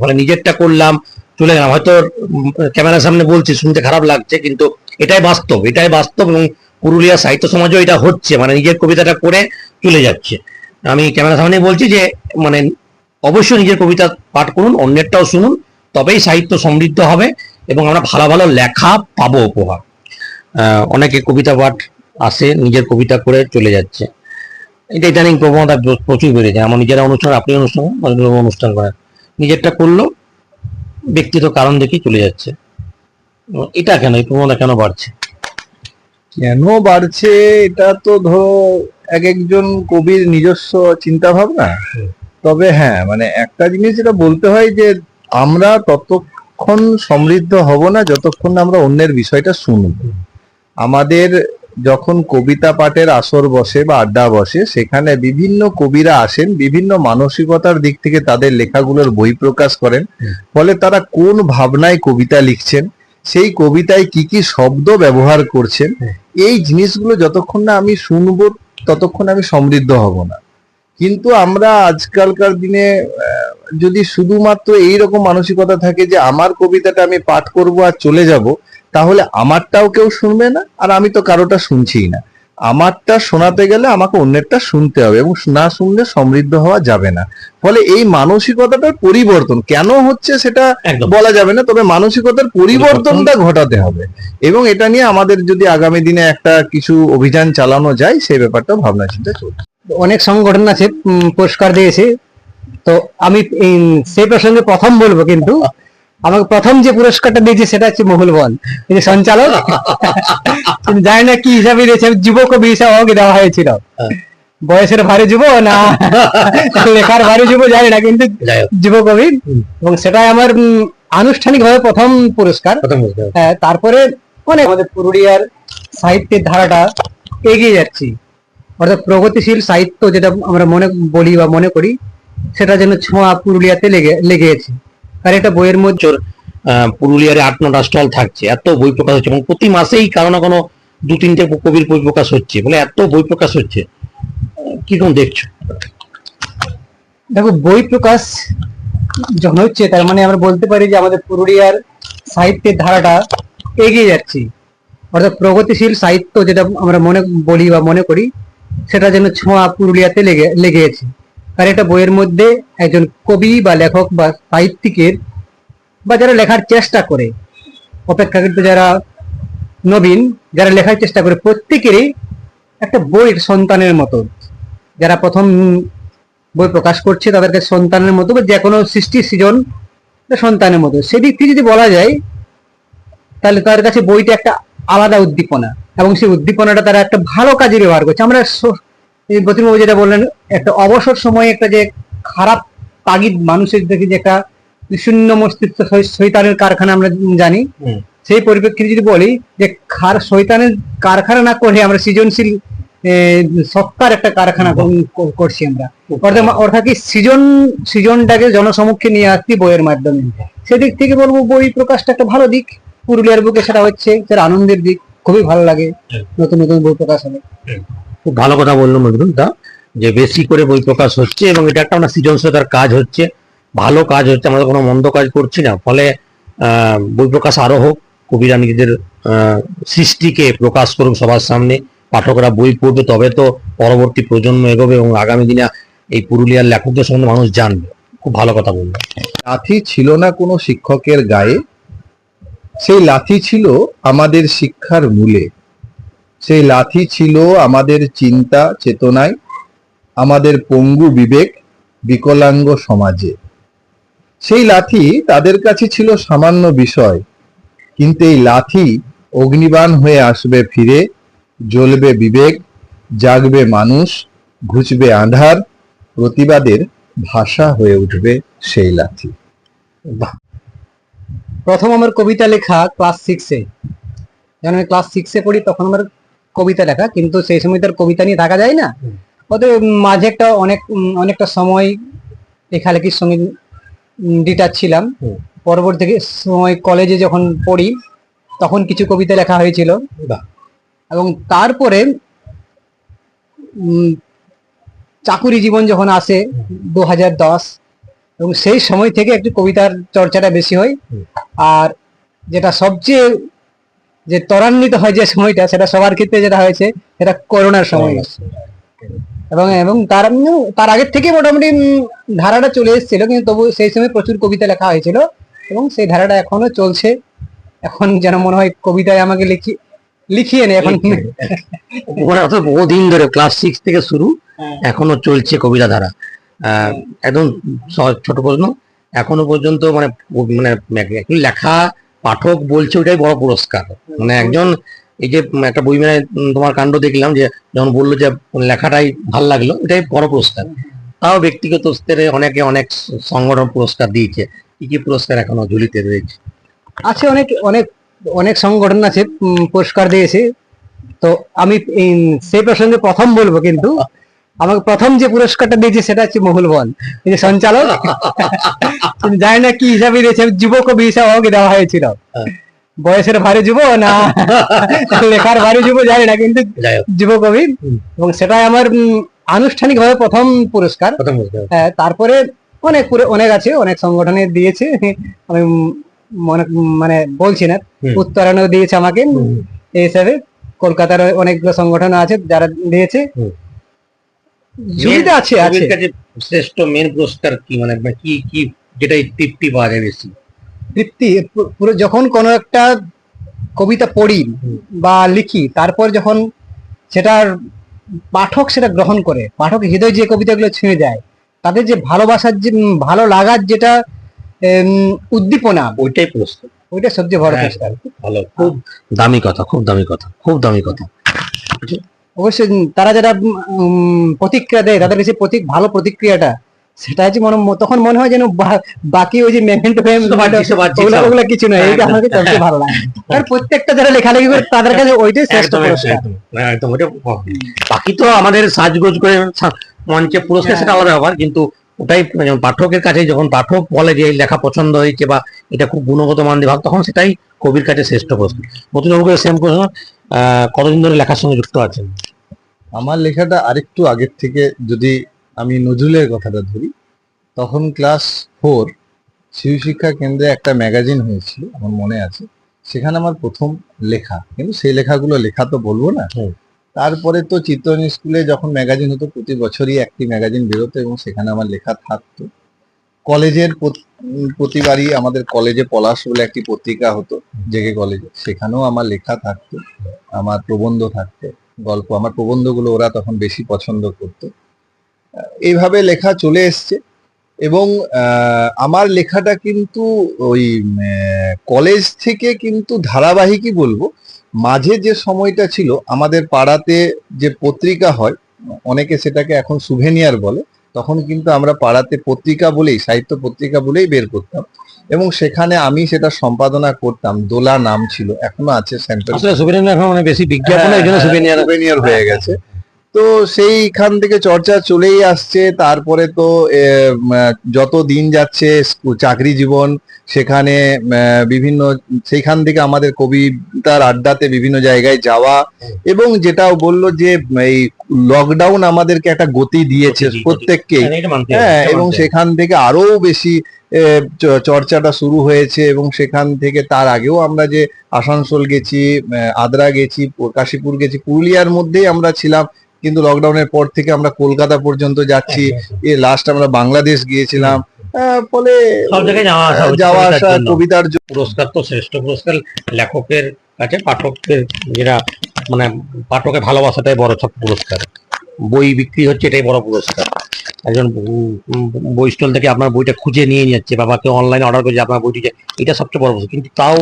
ফলে নিজেরটা করলাম, চলে গেলাম। হয়তো ক্যামেরার সামনে বলছি, শুনতে খারাপ লাগছে, কিন্তু এটাই বাস্তব এটাই বাস্তব এবং পুরুলিয়া সাহিত্য সমাজও এটা হচ্ছে মানে নিজের কবিতাটা করে চলে যাচ্ছে। আমি ক্যামেরার সামনে বলছি যে মানে অবশ্যই নিজের কবিতা পাঠ করুন, অন্যেরটাও শুনুন, তবেই সাহিত্য সমৃদ্ধ হবে এবং আমরা ভালো ভালো লেখা পাবো উপহার। অনেকে কবিতা পাঠ আসে, নিজের কবিতা করে চলে যাচ্ছে। এটা ইদানিং প্রবণতা প্র- প্রচুর বেড়েছে। আমার নিজেরা অনুষ্ঠান আপনি অনুষ্ঠান অনুষ্ঠান করেন। নিজেরটা করল ব্যক্তিগত কারণ দেখেই চলে যাচ্ছে। এটা কেন? এই প্রবণতা কেন বাড়ছে? কেন বাড়ছে? এটা তো ধরো এক একজন কবির নিজস্ব চিন্তা ভাবনা তবে হ্যাঁ মানে একটা জিনিস যেটা বলতে হয় যে আমরা ততক্ষণ সমৃদ্ধ হব না যতক্ষণ না আমরা অন্যের বিষয়টা শুনব। আমাদের যখন কবিতা পাঠের আসর বসে বা আড্ডা বসে সেখানে বিভিন্ন কবিরা আসেন বিভিন্ন মানসিকতার দিক থেকে তাদের লেখাগুলোর বই প্রকাশ করেন। ফলে তারা কোন ভাবনায় কবিতা লিখছেন সেই কবিতায় কি কি শব্দ ব্যবহার করছেন এই জিনিসগুলো যতক্ষণ না আমি শুনব ততক্ষণ আমি সমৃদ্ধ হব না। কিন্তু আমরা আজকালকার দিনে যদি শুধুমাত্র এই রকম মানসিকতা থাকে যে আমার কবিতাটা আমি পাঠ করব আর চলে যাব তাহলে আমারটাও কেউ শুনবে না আর আমি তো কারোটা শুনছিই না। আমারটা শোনাতে গেলে আমাকে অন্যেরটা শুনতে হবে এবং না শুনলে সমৃদ্ধ হওয়া যাবে না। ফলে এই মানসিকতাটার পরিবর্তন কেন হচ্ছে সেটা বলা যাবে না তবে মানসিকতার পরিবর্তনটা ঘটাতে হবে। এবং এটা নিয়ে আমাদের যদি আগামী দিনে একটা কিছু অভিযান চালানো যায় সেই ব্যাপারটা ভাবনা চিন্তা চলছে। অনেক সংগঠন আছে পুরস্কার দিয়েছে। তো আমি সেই প্রসঙ্গে প্রথম বলব কিন্তু আমাকে প্রথম যে পুরস্কারটা দিয়েছে সেটা হচ্ছে মহুল বন এই যে সঞ্চালক জানি না কি হিসাবে দিয়েছে যুব কবি হিসাবে আমাকে দেওয়া হয়েছিল। হ্যাঁ। বয়সের ভারে যুব না লেখার ভারে যুব জানি না কিন্তু যুব কবি। এবং সেটাই আমার আনুষ্ঠানিক ভাবে প্রথম পুরস্কার। হ্যাঁ, তারপরে অনেক আমাদের পুরুলিয়ার সাহিত্যের ধারাটা এগিয়ে যাচ্ছি। অর্থাৎ প্রগতিশীল সাহিত্য যেটা আমরা মনে বলি বা মনে করি সেটা যেন ছোঁয়া পুরুলিয়াতে লেগে লেগে আছে আর এটা বইয়ের মধ্যে পুরুলিয়ারে আট, নটা স্টল থাকছে। এত বই প্রকাশ হচ্ছে এবং প্রতি মাসেই কারও না কোনো দু তিনটে কবির বই প্রকাশ হচ্ছে। বলে এত বই প্রকাশ হচ্ছে। কীরকম দেখছ? দেখো, বই প্রকাশ যখন হচ্ছে, তার মানে আমরা বলতে পারি যে আমাদের পুরুলিয়ার সাহিত্যের ধারাটা এগিয়ে যাচ্ছি। অর্থাৎ প্রগতিশীল সাহিত্য যেটা আমরা মনে বলি বা মনে করি, সেটা যেন ছোঁয়া পুরুলিয়াতে লেগে লেগে আছে আর এটা বইয়ের মধ্যে একজন কবি বা লেখক বা সাহিত্যিকের বা যারা লেখার চেষ্টা করে অপেক্ষাকৃত যারা নবীন, যারা লেখার চেষ্টা করে, প্রত্যেকেরই একটা বইয়ের সন্তানের মতো। যারা প্রথম বই প্রকাশ করছে তাদেরকে সন্তানের মতো বা যে কোনো সৃষ্টি সৃজন একটা সন্তানের মতো। সেদিক থেকে যদি বলা যায়, তাহলে তার কাছে বইটা একটা আলাদা উদ্দীপনা এবং সেই উদ্দীপনাটা তারা একটা ভালো কাজে ব্যবহার করছে। আমরা স- যেটা বললেন একটা অবসর সময়ে একটা যে খারাপ তাগিদ মানুষের দেখি যে একটা শূন্য মস্তিষ্ক শৈতানের কারখানা আমরা জানি। সেই পরিপ্রেক্ষিতে যদি বলি যে খার শৈতানের কারখানা না করে আমরা সৃজনশীল সত্তার একটা কারখানা কর- কর- করছি আমরা। অর্থাৎ অর্থাৎ কি সৃজন সৃজনটাকে জনসমক্ষে নিয়ে আসছি বইয়ের মাধ্যমে। সেদিক থেকে বলব বই প্রকাশটা একটা ভালো দিক। পুরুলিয়ার বুকে সেটা হচ্ছে সেটা আনন্দের দিক। খুবই ভালো লাগে। নতুন নতুন বই প্রকাশ হবে। খুব ভালো কথা বলল নজরুল দা, যে বেশি করে বই প্রকাশ হচ্ছে এবং এটা একটা আমরা সৃজনশীলতার কাজ হচ্ছে, ভালো কাজ হচ্ছে, আমরা কোনো মন্দ কাজ করছি না। ফলে বই প্রকাশ আরও হোক, কবিরা নিজেদের সৃষ্টিকে প্রকাশ করুক সবার সামনে, পাঠকরা বই পড়বে, তবে তো পরবর্তী প্রজন্ম এগোবে এবং আগামী দিনে এই পুরুলিয়ার লেখকদের সম্বন্ধে মানুষ জানবে। খুব ভালো কথা বলল। লাথি ছিল না কোনো শিক্ষকের গায়ে, সেই লাথি ছিল আমাদের শিক্ষার মূলে। সেই লাঠি ছিল আমাদের চিন্তা, চেতনায়, আমাদের পঙ্গু বিবেক, বিকলাঙ্গ সমাজে। সেই লাঠি তাদের কাছে ছিল সামান্য বিষয়, কিন্তু এই লাঠি অগ্নিবাণ হয়ে আসবে ফিরে, জ্বলবে বিবেক, জাগবে মানুষ, ঘুচবে আঁধার, প্রতিবাদের ভাষা হয়ে উঠবে সেই লাঠি প্রথম আমার কবিতা লেখা ক্লাস সিক্সে যখন আমি ক্লাস সিক্সে পড়ি, তখন আমার কবিতা লেখা কিন্তু সেই সময় তার কবিতা নিয়ে থাকা যায় না। ওদের মাঝে একটা অনেক অনেকটা সময় লেখালেখির সঙ্গে ডিটাচ ছিলাম। পরবর্তী সময় কলেজে যখন পড়ি তখন কিছু কবিতা লেখা হয়েছিল। এবং তারপরে চাকুরি জীবন যখন আসে দু হাজার দশ এবং সেই সময় থেকে একটু কবিতার চর্চাটা বেশি হয়। আর যেটা সবচেয়ে যে ত্বরান্বিত হয় যে সময়টা সেটা সবার ক্ষেত্রে যেটা হয়েছে সেটা করোনার সময় এবং এবং তার তার আগের থেকে মোটামুটি ধারাটা চলে এসেছিল কিন্তু তবু সেই সময় প্রচুর কবিতা লেখা হয়েছিল এবং সেই ধারাটা এখনও চলছে। এখন যেন মনে হয় কবিতায় আমাকে লিখি লিখিয়ে নে এখন। বহুদিন ধরে ক্লাস সিক্স থেকে শুরু এখনও চলছে কবিতা ধারা। আহ, একদম ছোট প্রশ্ন। এখনও পর্যন্ত মানে মানে লেখা পাঠক বলছে ওটাই বড় পুরস্কার। মানে একজন এই যে একটা বই মেলায় তোমার কাণ্ড দেখলাম যে যখন বলল যে লেখাটাই ভালো লাগল, এটাই বড় পুরস্কার। তাও ব্যক্তিগত স্তরে অনেকে অনেক সংগঠন পুরস্কার দিয়েছে। কি কি পুরস্কার এখনও ঝুলিতে রয়েছে? আছে অনেক অনেক অনেক সংগঠন আছে পুরস্কার দিয়েছে। তো আমি সেই প্রসঙ্গে প্রথম বলব কিন্তু আমাকে প্রথম যে পুরস্কারটা দিয়েছে সেটা হচ্ছে মহুল বল এই যে সঞ্চালক। জানি না কি হিসাবে দিয়েছে যুব কবি হিসাবে আমাকে দেওয়া হয়েছিল। হ্যাঁ। বয়সের ভারে যুব না লেখার ভারে যুব জানি না কিন্তু যুব কবি। এবং সেটাই আমার আনুষ্ঠানিক ভাবে প্রথম পুরস্কার। হ্যাঁ, তারপরে অনেক পুরে- অনেক আছে অনেক সংগঠনে দিয়েছে। আমি মনে মানে বলছি না হুম। উত্তরায়ণও দিয়েছে আমাকে। এই হিসাবে কলকাতার অনেকগুলো সংগঠন আছে যারা দিয়েছে। হুম। আছে আছে কাছে শ্রেষ্ঠ মেন পুরস্কার কি মানে কি কি যেটাই তৃপ্তি পাওয়া যায় বেশি তৃপ্তি পুরো যখন কোনো একটা কবিতা পড়ি বা লিখি তারপর যখন সেটার পাঠক সেটা গ্রহণ করে পাঠক হৃদয় যে কবিতাগুলো ছুঁয়ে যায় তাদের যে ভালোবাসার যে ভালো লাগার যেটা উদ্দীপনা ওইটাই পুরস্কার ওইটা সবচেয়ে বড় হ্যাঁ। পুরস্কার ভালো খুব দামি কথা খুব দামি কথা খুব দামি কথা অবশ্যই তারা যারা প্রতিক্রিয়া দেয় তাদের কাছে প্রতীক ভালো প্রতিক্রিয়াটা সেটা হচ্ছে মনে তখন মনে হয় যেন বাকি ওই যে মেমেন্টো ওগুলো কিছু নয় এইটা আমাকে সবচেয়ে ভালো লাগে। আর প্রত্যেকটা যারা লেখালেখি করে তাদের কাছে ওইটাই শ্রেষ্ঠ হ্যাঁ, বাকি তো আমাদের সাজগোজ করে মঞ্চে পুরস্কার হ্যাঁ। সেটা আলাদা ব্যাপার কিন্তু ওটাই যেমন পাঠকের কাছে যখন পাঠক বলে যে এই লেখা পছন্দ হয়েছে বা এটা খুব গুণগত মান ভাব তখন সেটাই কবির কাছে শ্রেষ্ঠ প্রশ্ন। মতুনবাবুকে সেম প্রশ্ন কতদিন ধরে লেখার সঙ্গে যুক্ত আছেন? আমার লেখাটা আরেকটু আগের থেকে যদি আমি নজরুলের কথাটা ধরি তখন ক্লাস ফোর শিশু শিক্ষা কেন্দ্রে একটা ম্যাগাজিন হয়েছিল আমার মনে আছে। সেখানে আমার প্রথম লেখা কিন্তু সেই লেখাগুলো লেখা তো বলব না। তারপরে তো চিত্তন স্কুলে যখন ম্যাগাজিন হতো, প্রতি বছরই একটি ম্যাগাজিন বেরোতো এবং সেখানে আমার লেখা থাকতো। কলেজের প্রতিবারই আমাদের কলেজে পলাশ বলে একটি পত্রিকা হতো, জেগে কলেজে। সেখানেও আমার লেখা থাকতো, আমার প্রবন্ধ থাকতো, গল্প। আমার প্রবন্ধগুলো ওরা তখন বেশি পছন্দ করতো। এইভাবে লেখা চলে এসছে এবং আমার লেখাটা কিন্তু ওই কলেজ থেকে কিন্তু ধারাবাহিকই বলব। মাঝে যে সময়টা ছিল আমাদের পাড়াতে যে পত্রিকা হয় অনেকে সেটাকে এখন সুভেনিয়ার বলে তখন কিন্তু আমরা পাড়াতে পত্রিকা বলেই সাহিত্য পত্রিকা বলেই বের করতাম। এবং সেখানে আমি সেটা সম্পাদনা করতাম। দোলা নাম ছিল এখনও আছে সেন্ট্রাল আসলে সুবিনিয়ার এখন মানে বেশি বিজ্ঞাপন সুভেনিয়ার হয়ে গেছে। তো সেইখান থেকে চর্চা চলেই আসছে। তারপরে তো যত দিন যাচ্ছে চাকরি জীবন সেখানে বিভিন্ন সেইখান থেকে আমাদের কবিতার আড্ডাতে বিভিন্ন জায়গায় যাওয়া এবং যেটাও বলল যে এই লকডাউন আমাদেরকে একটা গতি দিয়েছে মানতে হবে, হ্যাঁ এবং সেখান থেকে আরও বেশি চর্চাটা শুরু হয়েছে এবং সেখান থেকে তার আগেও আমরা যে আসানসোল গেছি আদ্রা গেছি কাশীপুর গেছি পুরুলিয়ার মধ্যেই আমরা ছিলাম। কিন্তু লকডাউনের পর থেকে আমরা কলকাতা পর্যন্ত যাচ্ছি। এ লাস্ট আমরা বাংলাদেশ গিয়েছিলাম। ফলে সব জায়গায় যাওয়া আসা কবিতার পুরস্কার তো শ্রেষ্ঠ পুরস্কার। লেখকের কাছে পাঠকের যেটা মানে পাঠকের ভালোবাসাটাই বড় সব পুরস্কার। বই বিক্রি হচ্ছে এটাই বড় পুরস্কার। একজন বই স্টল থেকে আপনার বইটা খুঁজে নিয়ে যাচ্ছে বা কেউ অনলাইনে অর্ডার করছে আপনার বইটি এটা সবচেয়ে বড় পুরস্কার। কিন্তু তাও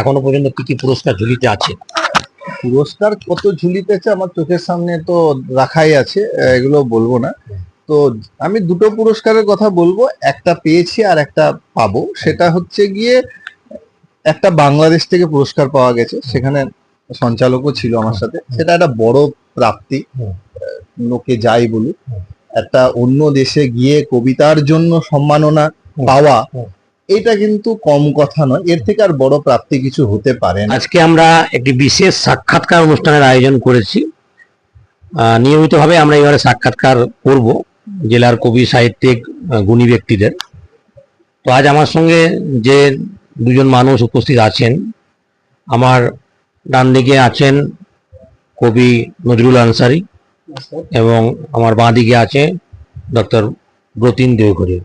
এখনও পর্যন্ত কি কি পুরস্কার ঝুলিতে আছে? পুরস্কার কত ঝুলিতেছে আমার চোখের সামনে তো রাখাই আছে, এগুলো বলব না। তো আমি দুটো পুরস্কারের কথা বলব, একটা পেয়েছি আর একটা পাবো। সেটা হচ্ছে গিয়ে একটা বাংলাদেশ থেকে পুরস্কার পাওয়া গেছে, সেখানে সঞ্চালকও ছিল আমার সাথে। সেটা একটা বড় প্রাপ্তি, লোকে যাই বলুক। একটা অন্য দেশে গিয়ে কবিতার জন্য সম্মাননা পাওয়া। এটা কিন্তু কম কথা নয়। এর থেকে আর বড় প্রাপ্তি কিছু হতে পারে আজকে আমরা একটি বিশেষ সাক্ষাৎকার অনুষ্ঠানের আয়োজন করেছি। নিয়মিতভাবে আমরা এবারে সাক্ষাৎকার করব জেলার কবি, সাহিত্যিক গুণী ব্যক্তিদের। তো আজ আমার সঙ্গে যে দুজন মানুষ উপস্থিত আছেন, আমার ডান দিকে আছেন কবি নজরুল আনসারি এবং আমার বাঁ দিকে আছে ডক্টর ব্রতিন দেওঘরি।